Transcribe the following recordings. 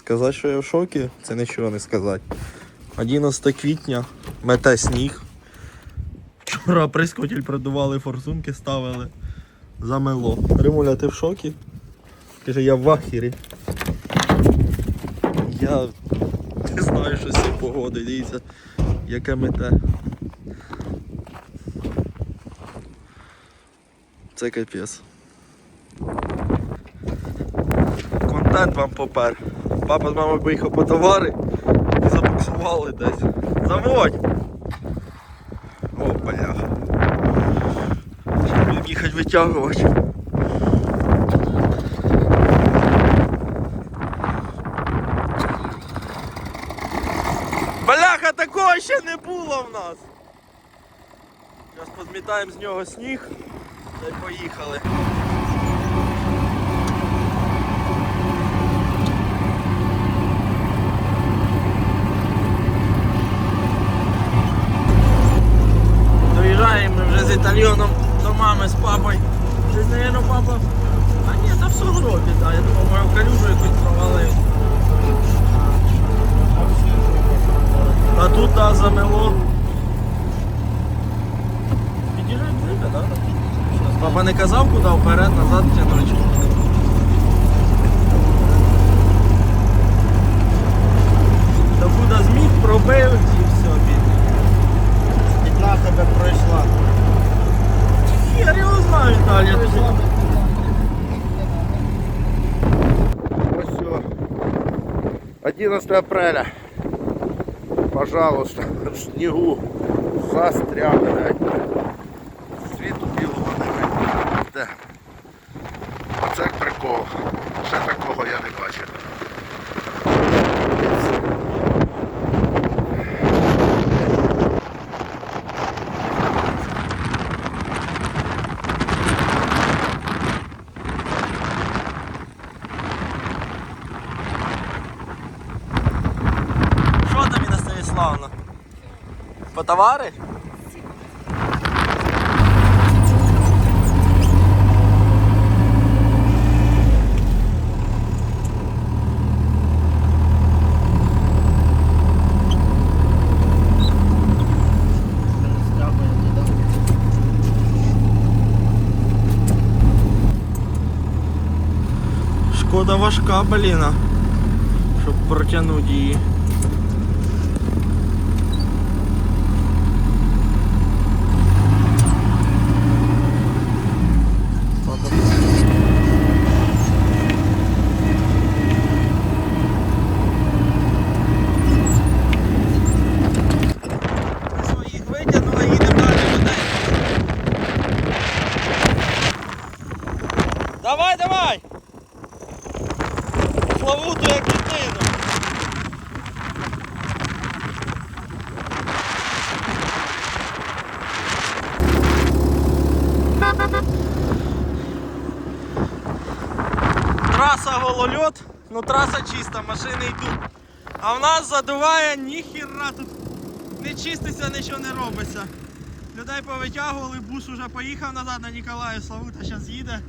Сказати, що я в шокі, це нічого не сказати. 11 квітня, мете сніг. Вчора прискотіль продували, форсунки ставили. Замело. Римуля, ти в шокі? Каже, я в ахірі. Я не знаю, що з цієї погоди. Дивіться, яке мете. Це капець. Контент вам попер. Папа з мамою поїхав по товари і забуксували десь. Заводь! О, бляха. Будемо їхати витягувати. Бляха, такого ще не було в нас. Зараз позмітаємо з нього сніг та й поїхали. Італьйоном до мами з папою. Щось, наверное, папа. А ні, там все гробі, да. Я думав, мою калюжу якусь провалив. А тут да, замело. Під'їжджай близько, да? Папа не казав, куди вперед, назад ні? Та куди зміг, пробив і все, бідний. Пітна тебе пройшла. Хер його знаю, Віталій. Ось все. 11 апреля. Пожалуйста, в снігу застряг, блядь. Світу білого немає. Де? Оце прикол. Ще такого я не бачив. По товари? Шкода важка, бліна, щоб протягнути її. Траса голольот, ну траса чиста, машини йдуть. А в нас задуває ніхіра тут не чиститься, нічого не робиться. Людей повитягували, бус уже поїхав назад на Ніколаїв, Славута зараз їде.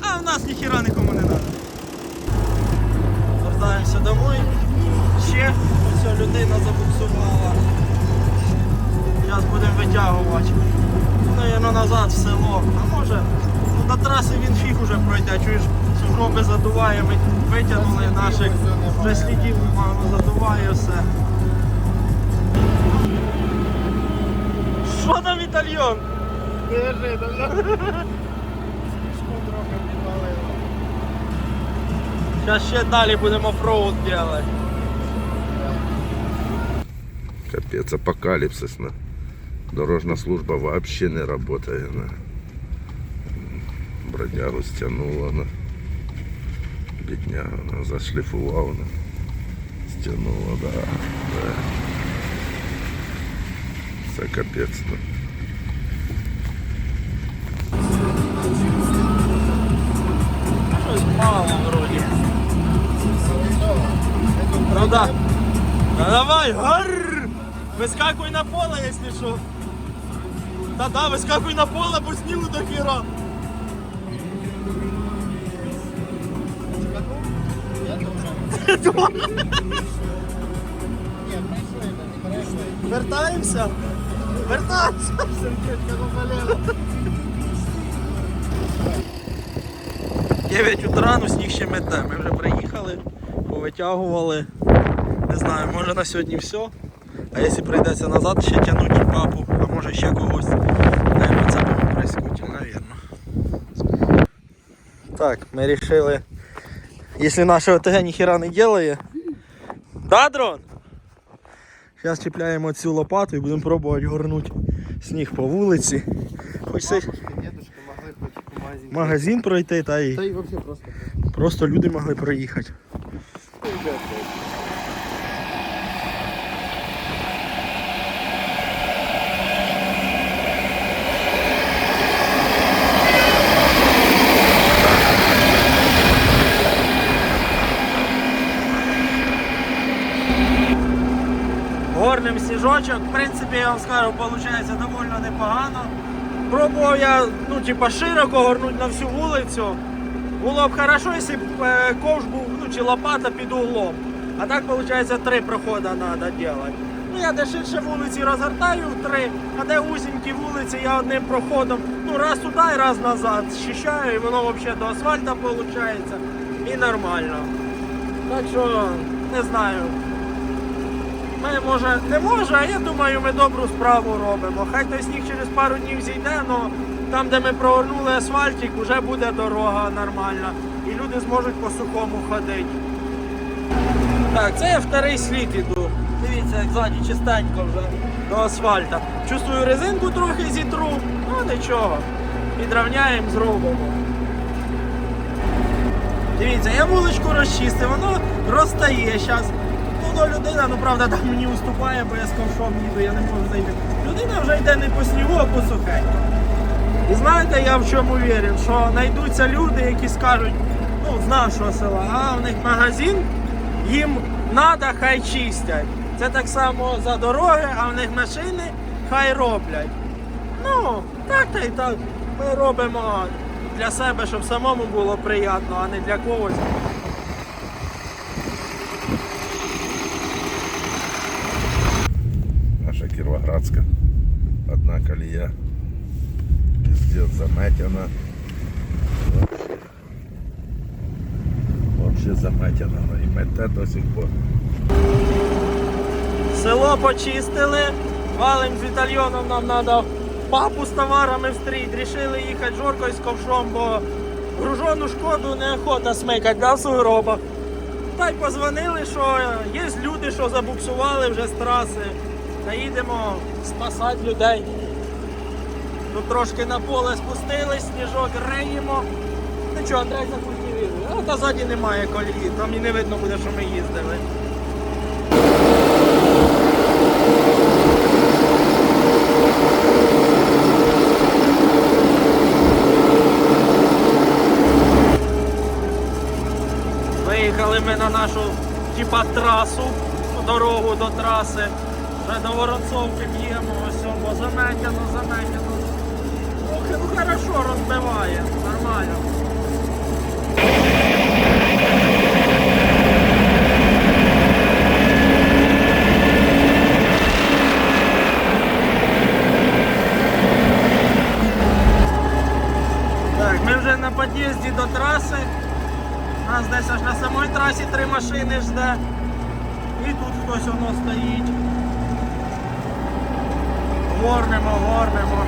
А в нас ніхіра нікому не треба. Вертаємося домой. Ще ось людина забуксувала. Зараз будемо витягувати. Наверно, назад в село. А може, ну, на трасі він фіг уже пройде. Чуєш, сугроби задуває, ми витягнули наших, вже слідів задуває все. Що там італьйон? Неожиданно. трохи підвалило. Зараз ще далі будемо оффроуд робити. Капец, апокалипсис. На. Дорожна служба вообще не работает. На. Бродягу стянуло. На. Бідняга на. зашліфував. На. Стянуло, да. да. Це капець. На. Щось мало вроді. Ну да. Да давай, гарр! Вискакуй на поле, якщо що. Та-да, вискакуй на поле, бо снігу до хіра. Вертаємося. Вертаємося. Сердечко заболело. 9 утра, ну сніг ще мете. Ми вже приїхали, повитягували. Не знаю, може на сьогодні все. А якщо прийдеться назад, ще тягнути папу, а може ще когось. Наверно, це будемо прискути, навірно. Так, ми вирішили. Якщо наше ОТГ ніхера не делає. Да, дрон? Зараз чіпляємо цю лопату і будемо пробувати горнути сніг по вулиці. Хоч магазин. пройти, та й Та й вообще просто. просто люди могли проїхати. Горним сніжочок, в принципі, я вам скажу, виходить доволі непогано. Пробував я, ну, типа, широко горнути на всю вулицю. Було б хорошо, якщо б е, ковш був, ну, чи лопата під углом. А так, виходить, три проходи треба робити. Ну, я де ширше вулиці розгортаю три, а де узенькі вулиці, я одним проходом, ну, раз туди і раз назад зчищаю, і воно взагалі до асфальту виходить. І нормально. Так що, не знаю. Ми може не може, а я думаю, ми добру справу робимо. Хай той сніг через пару днів зійде, але там, де ми прогорнули асфальтик, вже буде дорога нормальна. І люди зможуть по сухому ходити. Так, це я вторий слід іду. Дивіться, як ззаді чистенько вже до асфальта. Чувствую резинку трохи зітру, ну нічого. Підравняємо, зробимо. Дивіться, я вуличку розчистив, воно розтає зараз. Ну, людина, ну правда, там мені уступає, бо я з ковшом їду, я не можу зайти. Людина вже йде не по снігу, а по сухеньку. І знаєте, я в чому вірю, що знайдуться люди, які скажуть, ну, з нашого села, а в них магазин, їм треба, хай чистять. Це так само за дороги, а в них машини хай роблять. Ну, так та й так. Ми робимо для себе, щоб самому було приємно, а не для когось. Наша Кіровоградська. Одна колія. Піздець заметена. Вообще заметена. І мете до сих пор. Село почистили, валим з вітальйоном, нам треба папу з товарами встріть. Рішили їхати жоркою з ковшом, бо гружену шкоду неохота смикати, да, в сугробах. Та й позвонили, що є люди, що забуксували вже з траси. Та їдемо спасати людей. Тут трошки на поле спустились, сніжок риємо. Ну що, Андрей закультивірує. А та ззаді немає колії, там і не видно буде, що ми їздили. Виїхали ми на нашу типа трасу, дорогу до траси. Вже до Воронцовки б'ємо, ось бо заметяно, заметяно. Ох, ну хорошо розбиває, нормально. Ми вже на під'їзді до траси. Нас десь аж на самій трасі три машини жде. І тут хтось воно стоїть. Горнемо, горнемо.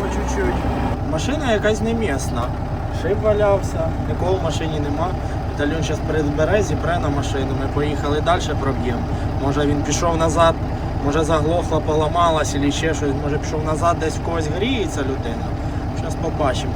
По чуть-чуть. Машина якась не місна. Шип валявся, нікого в машині нема. Віталіон зараз перебере, зіпре на машину. Ми поїхали далі проб'ємо. Може він пішов назад, може заглохла, поламалась або ще щось, може пішов назад, десь в когось гріється людина. Зараз побачимо.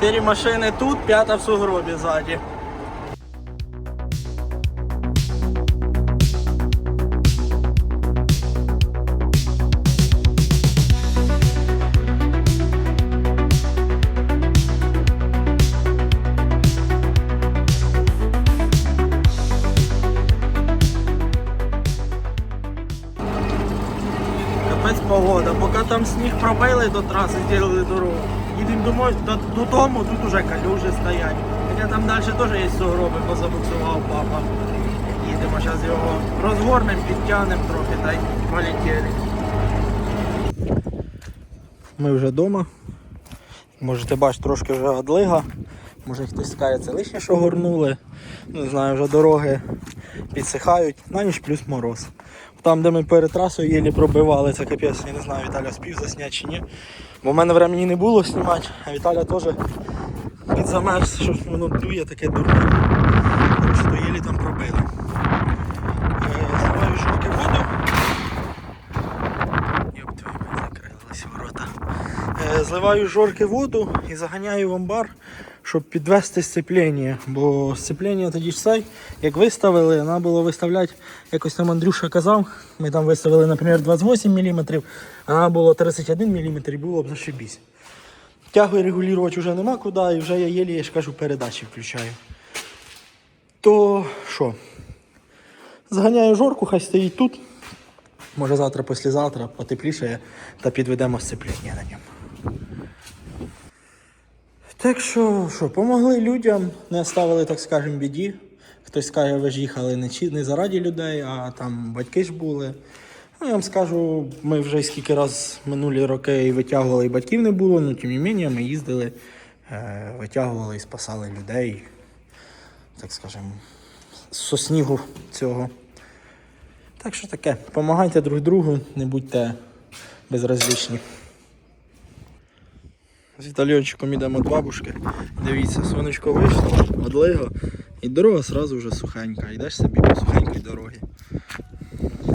Чотири машини тут, п'ята в сугробі ззаді. Капець погода, поки там сніг пробили до траси, зділили дорогу. Їдемо домой, до, додому, тут уже калюжі стоять. Хоча там далі теж є сугроби, бо забуксував папа. Їдемо зараз його розгорнемо, підтягнемо трохи та й полетіли. Ми вже вдома. Можете бачити, трошки вже одлига. Може хтось скаже, це лише що горнули. Не знаю, вже дороги підсихають, на ніч плюс мороз. Там, де ми перед трасою єлі пробивали, це капець, я не знаю, Віталя спів засняти чи ні. Бо в мене времени не було знімати, а Віталя теж підзамерз, що воно дує таке дурне. Так що єлі там пробили. Е, Зливаю жовки воду. Йоп, твою мать, закрились ворота. Е, Зливаю жорки воду і заганяю в амбар, щоб підвести сцеплення. Бо сцеплення тоді ж цей, як виставили, треба було виставляти, якось там Андрюша казав. Ми там виставили, наприклад, 28 мм, а треба було 31 мм і було б зашибісь. Тягу регулювати вже нема куди, і вже я єлі, я ж кажу, передачі включаю. То що? Зганяю жорку, хай стоїть тут. Може завтра, післязавтра потепліше та підведемо сцеплення на ньому. Так що, що, помогли людям, не ставили, так скажемо, біді. Хтось скаже, ви ж їхали не, не заради людей, а там батьки ж були. Ну, я вам скажу, ми вже скільки раз минулі роки і витягували, і батьків не було, ну тим не менше ми їздили, е, витягували і спасали людей, так скажемо, з снігу цього. Так що таке, допомагайте друг другу, не будьте безразлічні. З Вітальончиком йдемо до бабушки. Дивіться, сонечко вийшло, одлиго, і дорога одразу вже сухенька. Йдеш собі по сухенькій дорогі.